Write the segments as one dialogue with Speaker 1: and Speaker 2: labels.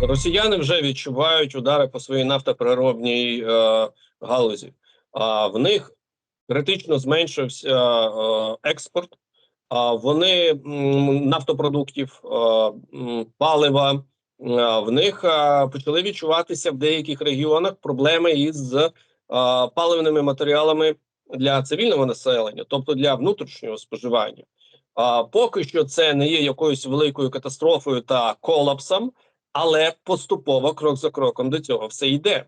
Speaker 1: Росіяни вже відчувають удари по своїй нафтопереробній е, галузі. А в них критично зменшився е, експорт. А вони м, нафтопродуктів, е, м, палива. е, В них е, почали відчуватися в деяких регіонах проблеми із е, паливними матеріалами для цивільного населення, тобто для внутрішнього споживання. А поки що це не є якоюсь великою катастрофою та колапсом, але поступово, крок за кроком, до цього все йде.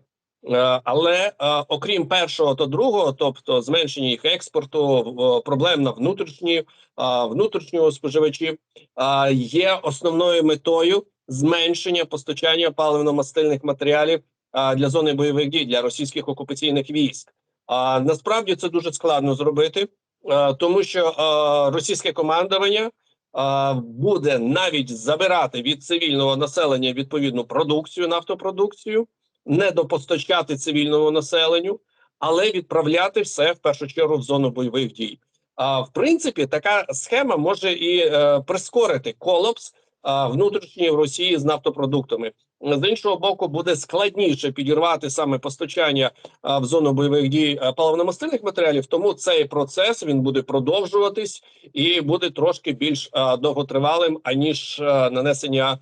Speaker 1: Е, Але е, окрім першого та другого, тобто зменшення їх експорту, проблем на внутрішні е, внутрішнього споживачів, е, є основною метою зменшення постачання паливно-мастильних матеріалів е, для зони бойових дій для російських окупаційних військ. А насправді це дуже складно зробити, е, тому що е, російське командування е, буде навіть забирати від цивільного населення відповідну продукцію, нафтопродукцію, не допостачати цивільному населенню, але відправляти все в першу чергу в зону бойових дій. А в принципі, така схема може і е, прискорити колапс внутрішньої в Росії з нафтопродуктами. З іншого боку, буде складніше підірвати саме постачання в зону бойових дій паливно-мастильних матеріалів. Тому цей процес він буде продовжуватись і буде трошки більш довготривалим аніж нанесення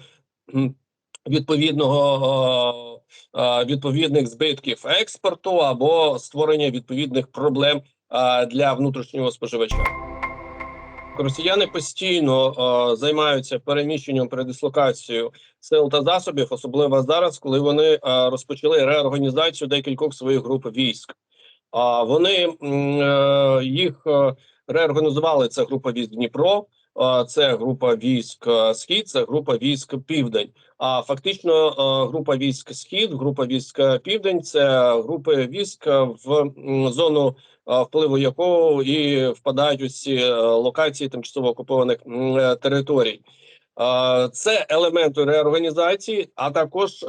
Speaker 1: відповідного відповідних збитків експорту або створення відповідних проблем для внутрішнього споживача. Росіяни постійно е, займаються переміщенням передислокацією сил та засобів, особливо зараз, коли вони е, розпочали реорганізацію декількох своїх груп військ. А вони м, е, їх е, реорганізували. Це група військ Дніпро, це група військ е, Схід, це група військ Південь. А фактично, е, група військ Схід, група військ Південь це групи військ в зону впливу якого і впадають усі е, локації тимчасово окупованих е, територій. Це елементи реорганізації, а також е,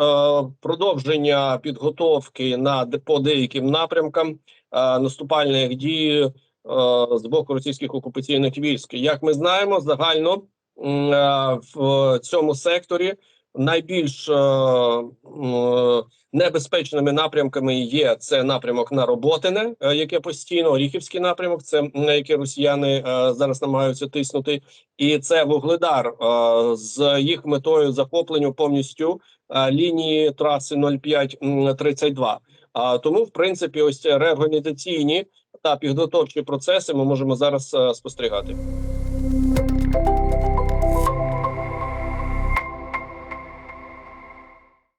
Speaker 1: продовження підготовки на по деяким напрямкам е, наступальних дій е, з боку російських окупаційних військ. Як ми знаємо, загально е, в цьому секторі найбільш е, небезпечними напрямками є це напрямок на Роботине, е, яке постійно Оріхівський напрямок, це на який росіяни зараз намагаються тиснути, і це Вугледар з їх метою захопленню повністю лінії траси 0532. А тому, в принципі, ось реорганізаційні та підготовчі процеси ми можемо зараз е, спостерігати.